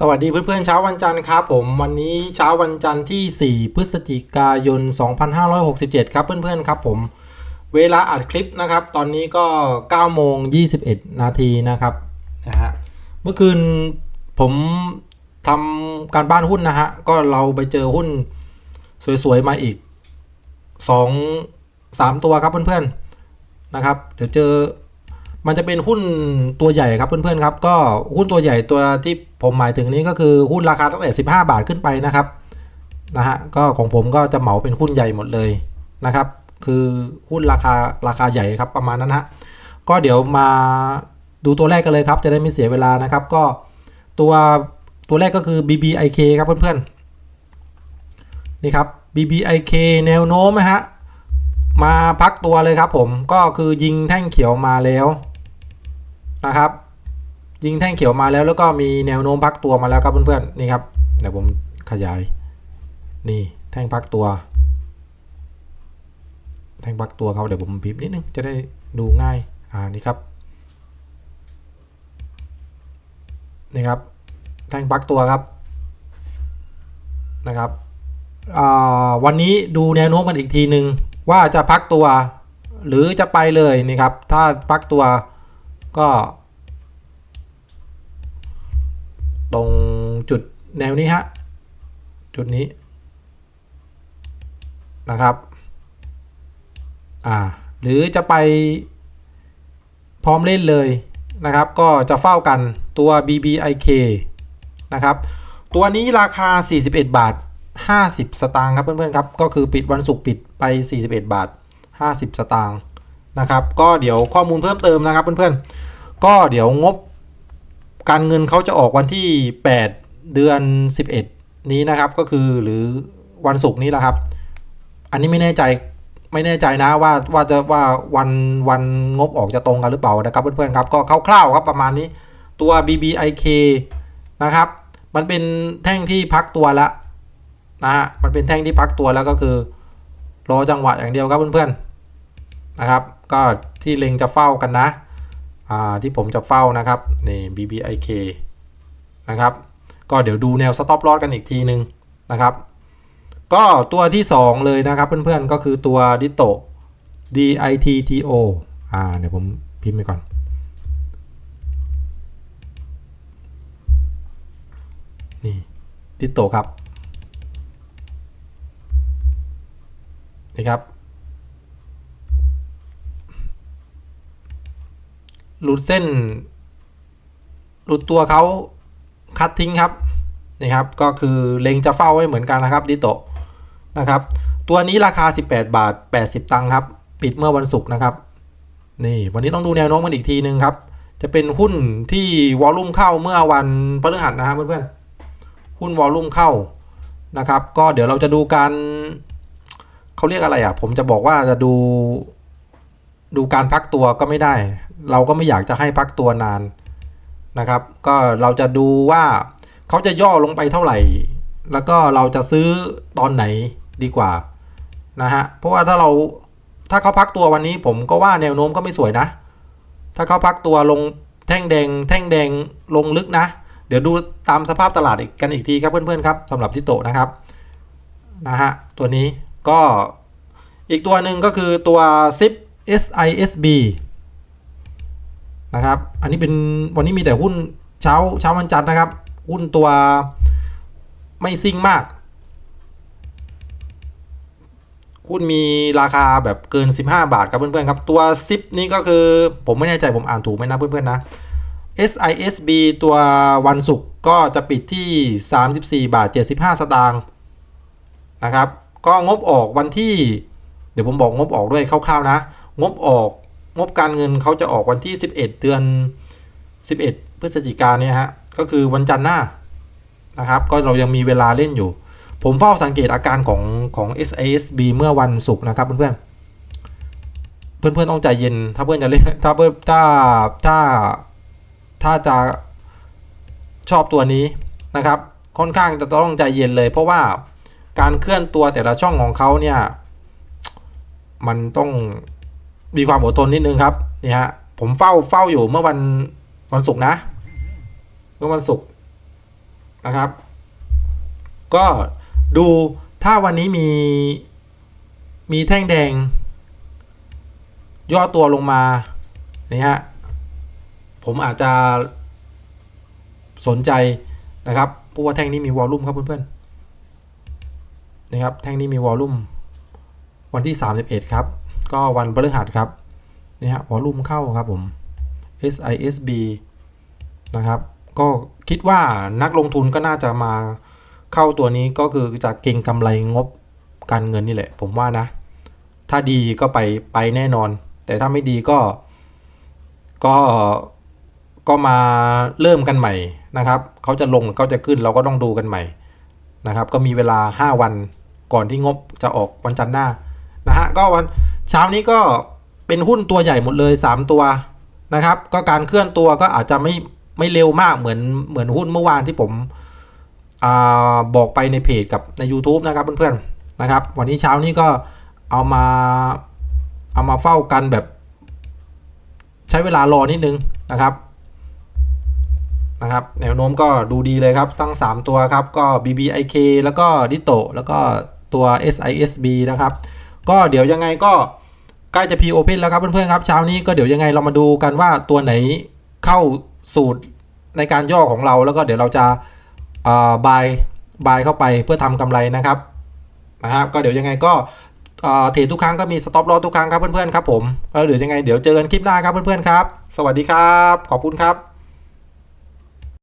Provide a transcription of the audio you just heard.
สวัสดีเพื่อนๆเช้าวันจันทร์ครับผมวันนี้เช้าวันจันทร์ที่ 4 พฤศจิกายน 2567 ครับเพื่อนๆครับผมเวลาอัดคลิปนะครับ ตอนนี้ก็9โมง21 นาทีนะครับนะฮะเมื่อคืนผมทำการบ้านหุ้นนะฮะ ก็เราไปเจอหุ้นสวยๆ มาอีก 2 3 ตัวครับเพื่อนๆนะครับ เดี๋ยวเจอ มันจะเป็นหุ้นตัวใหญ่ครับเพื่อนๆครับ ก็หุ้นตัวใหญ่ตัวที่ผมหมายถึงนี้ก็คือหุ้นราคาตั้งแต่ 15 บาทขึ้นไปนะครับนะฮะก็ของผมก็จะเหมาเป็นหุ้นใหญ่หมดเลยนะครับ คือหุ้นราคาราคาใหญ่ครับประมาณนั้นฮะก็เดี๋ยวมาดูตัวแรกกันเลยครับ จะได้ไม่เสียเวลานะครับ ก็ตัวตัวแรกก็คือ BBIK ครับเพื่อนๆนี่ครับ BBIK แนวโน้มนะฮะมาพักตัวเลยครับผมก็คือยิงแท่งเขียวมาแล้ว นะครับ ยิงแท่งเขียวมาแล้วแล้วก็มีแนวโน้มพักตัวมาแล้วครับเพื่อนๆนี่ครับเดี๋ยวผมขยาย นี่แท่งพักตัว แท่งพักตัวเขาเดี๋ยวผมพิมพ์นิดนึงจะได้ดูง่ายอ่านี่ครับนี่ครับแท่งพักตัวครับนะครับวันนี้ดูแนวโน้มกันอีกทีหนึ่งว่าจะพักตัว หรือจะไปเลยนี่ครับ ถ้าพักตัว ก็ ตรงจุดแนวนี้ฮะ จุดนี้นะครับ อ่า หรือจะไปพร้อมเล่นเลยนะครับ ก็จะเฝ้ากันตัว BBIK นะครับ ตัวนี้ราคา 41 บาท 50 สตางค์ครับเพื่อนๆครับ ก็คือปิดวันศุกร์ปิดไป 41 บาท 50 สตางค์ นะครับ ก็เดี๋ยวข้อมูลเพิ่มเติมนะครับ เพื่อนๆ ก็เดี๋ยวงบการเงินเขาจะออกวันที่ 8 เดือน 11 นี้นะครับ ก็คือหรือวันศุกร์นี้แหละครับ อันนี้ไม่แน่ใจไม่แน่ใจนะว่าว่าจะว่าวันวันงบออกจะตรงกันหรือเปล่านะครับเพื่อนๆครับก็คร่าวๆครับประมาณนี้ตัว BBIK นะครับ มันเป็นแท่งที่พักตัวละนะฮะมันเป็นแท่งที่พักตัวแล้วก็คือ รอจังหวะอย่างเดียวครับเพื่อนๆนะครับ ก็ที่เล็งจะเฝ้ากันนะที่ผมจะเฝ้านะครับนี่ BBIK นะครับ ก็เดี๋ยวดูแนว stop loss กันอีกทีนึงนะครับ ก็ตัวที่ 2 เลยนะครับ เพื่อนๆ ก็คือตัว Ditto DITTO อ่าเดี๋ยวผมพิมพ์ไปก่อน นี่ Ditto ครับ นี่ครับ หลุดเส้น หลุดตัวเขาคัดทิ้งครับนี่ครับ ก็คือเล็งจะเฝ้าไว้เหมือนกันนะครับดิโตนะครับ ตัวนี้ราคา 18 บาท 80 ตังค์ครับ ปิดเมื่อวันศุกร์นะครับ นี่วันนี้ต้องดูแนวโน้มกันอีกทีนึงครับ จะเป็นหุ้นที่วอลลุ่มเข้าเมื่อวันพฤหัสนะครับเพื่อนๆหุ้นวอลลุ่มเข้านะครับ ก็เดี๋ยวเราจะดูการเขาเรียกอะไรอะ ผมจะบอกว่าจะดู ดูการพักตัวก็ไม่ได้ เราก็ไม่อยากจะให้พักตัวนานนะครับ ก็เราจะดูว่าเขาจะย่อลงไปเท่าไหร่ แล้วก็เราจะซื้อตอนไหนดีกว่านะฮะเพราะว่าถ้าเราถ้าเขาพักตัววันนี้ผมก็ว่าแนวโน้มก็ไม่สวยนะ ถ้าเขาพักตัวลงแท่งแดง แท่งแดงลงลึกนะ เดี๋ยวดูตามสภาพตลาดอีกกันอีกทีครับเพื่อนๆครับสำหรับที่โตนะครับนะฮะตัวนี้ก็อีกตัวหนึ่งก็คือตัว SIP SISB นะครับ อันนี้เป็นวันนี้มีแต่หุ้นเช้าเช้าวันจันทร์นะครับ หุ้นตัวไม่ซิ่งมาก หุ้นมีราคาแบบเกิน 15 บาทครับเพื่อนๆครับ ตัวซิปนี้ก็คือผมไม่แน่ใจผมอ่านถูกไหมนะเพื่อนๆนะ SISB ตัววันศุกร์ก็จะปิดที่ 34 บาท 75 สตางค์นะครับ ก็งบออกวันที่ เดี๋ยวผมบอกงบออกด้วยคร่าวๆนะ งบออกงบการเงินเขาจะออกวันที่ 11 เดือน 11 พฤศจิกายนเนี่ยฮะ ก็คือวันจันทร์หน้านะครับ ก็เรายังมีเวลาเล่นอยู่ ผมเฝ้าสังเกตอาการของของ SASB เมื่อวันศุกร์นะครับเพื่อนๆเพื่อนต้องใจเย็น ถ้าเพื่อนจะเล่นถ้าเพื่อนถ้าถ้าถ้าจะชอบตัวนี้นะครับ ค่อนข้างจะต้องใจเย็นเลย เพราะว่าการเคลื่อนตัวแต่ละช่องของเขาเนี่ย มันต้อง มีความอดทนนิดนึงครับนี่ฮะผมเฝ้าเฝ้าอยู่เมื่อวันวันศุกร์นะ เมื่อวันศุกร์นะครับ ก็ดูถ้าวันนี้มีมีแท่งแดง ย่อตัวลงมานี่ฮะผมอาจจะสนใจนะครับเพราะว่าแท่งนี้มีวอลลุ่มครับเพื่อนๆนะครับแท่งนี้มีวอลลุ่มวันที่ 31 ครับ ก็วันพฤหัสครับนี่ฮะวอลุ่มเข้าครับผม SISB นะครับ ก็คิดว่านักลงทุนก็น่าจะมาเข้าตัวนี้ก็คือจะเก่งกำไรงบการเงินนี่แหละ ผมว่านะ ถ้าดีก็ไปไปแน่นอน แต่ถ้าไม่ดีก็ ก็ก็มาเริ่มกันใหม่นะครับ เขาจะลงเขาจะขึ้นเราก็ต้องดูกันใหม่นะครับ ก็มีเวลา 5 วันก่อนที่งบจะออกวันจันทร์หน้านะฮะก็วัน เช้านี้ก็เป็นหุ้นตัวใหญ่หมดเลย 3 ตัวนะครับ ก็การเคลื่อนตัวก็อาจจะไม่ไม่เร็วมากเหมือนเหมือนหุ้นเมื่อวานที่ผมอาบอกไปในเพจกับใน YouTube นะครับเพื่อนๆนะครับ วันนี้เช้านี้ก็เอามาเอามาเฝ้ากันแบบ ใช้เวลารอนิดนึงนะครับนะครับแนวโน้มก็ดูดีเลยครับทั้ง 3 ตัวครับก็ BBIK แล้วก็ Ditto แล้วก็ตัว SISB นะครับ ก็เดี๋ยวยังไงก็ใกล้จะ P Open แล้วครับเพื่อนๆครับเช้านี้ก็เดี๋ยวยังไงเรามาดูกันว่าตัวไหนเข้าสูตรในการย่อของเราแล้วก็เดี๋ยวเราจะบายบายเข้าไปเพื่อทำกำไรนะครับนะครับก็เดี๋ยวยังไงก็อ่อเทรดทุกครั้งก็มีสต็อปลอทุกครั้งครับเพื่อนๆครับผมแล้วเดี๋ยวยังไงเดี๋ยวเจอกันคลิปหน้าครับเพื่อนๆครับ สวัสดีครับ ขอบคุณครับ